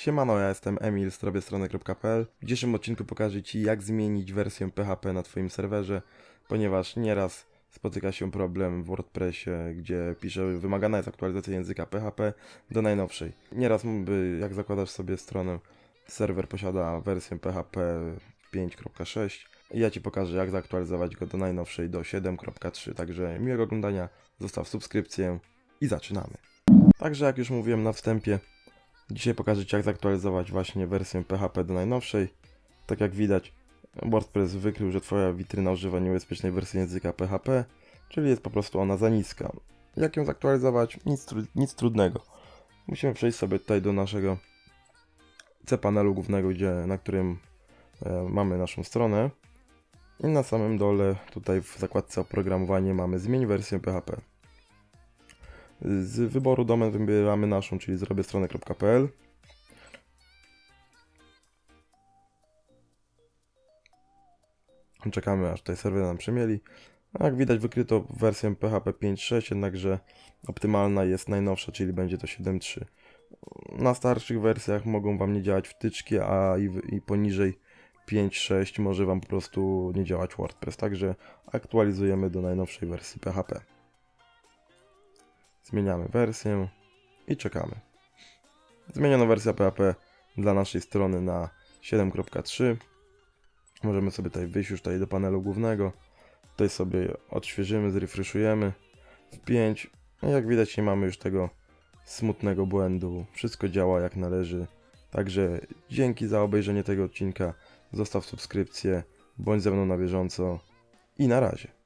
Siemano, ja jestem Emil z strony.pl. W dzisiejszym odcinku pokażę Ci jak zmienić wersję PHP na Twoim serwerze, ponieważ nieraz spotyka się problem w WordPressie, gdzie pisze wymagana jest aktualizacja języka PHP do najnowszej. Nieraz jak zakładasz sobie stronę, serwer posiada wersję PHP 5.6 i ja Ci pokażę jak zaktualizować go do najnowszej do 7.3, także miłego oglądania, zostaw subskrypcję i zaczynamy. Także jak już mówiłem na wstępie, Dzisiaj pokażę Ci jak zaktualizować właśnie wersję PHP do najnowszej. Tak jak widać, WordPress wykrył, że Twoja witryna używa niebezpiecznej wersji języka PHP, czyli jest po prostu ona za niska. Jak ją zaktualizować? Nic, tru- nic trudnego. Musimy przejść sobie tutaj do naszego cPanelu głównego, gdzie, na którym e, mamy naszą stronę. I na samym dole, tutaj w zakładce oprogramowanie mamy zmień wersję PHP. Z wyboru domen wybieramy naszą, czyli zrobię stronę.pl. Czekamy aż tutaj serwer nam przemieli. Jak widać wykryto wersję PHP 5.6, jednakże optymalna jest najnowsza, czyli będzie to 7.3. Na starszych wersjach mogą Wam nie działać wtyczki, a i, i poniżej 5.6 może Wam po prostu nie działać WordPress. Także aktualizujemy do najnowszej wersji PHP. Zmieniamy wersję i czekamy. Zmieniono wersja PHP dla naszej strony na 7.3. Możemy sobie tutaj wyjść już tutaj do panelu głównego. Tutaj sobie odświeżymy, zrefreshujemy w 5. No jak widać nie mamy już tego smutnego błędu. Wszystko działa jak należy. Także dzięki za obejrzenie tego odcinka. Zostaw subskrypcję, bądź ze mną na bieżąco i na razie.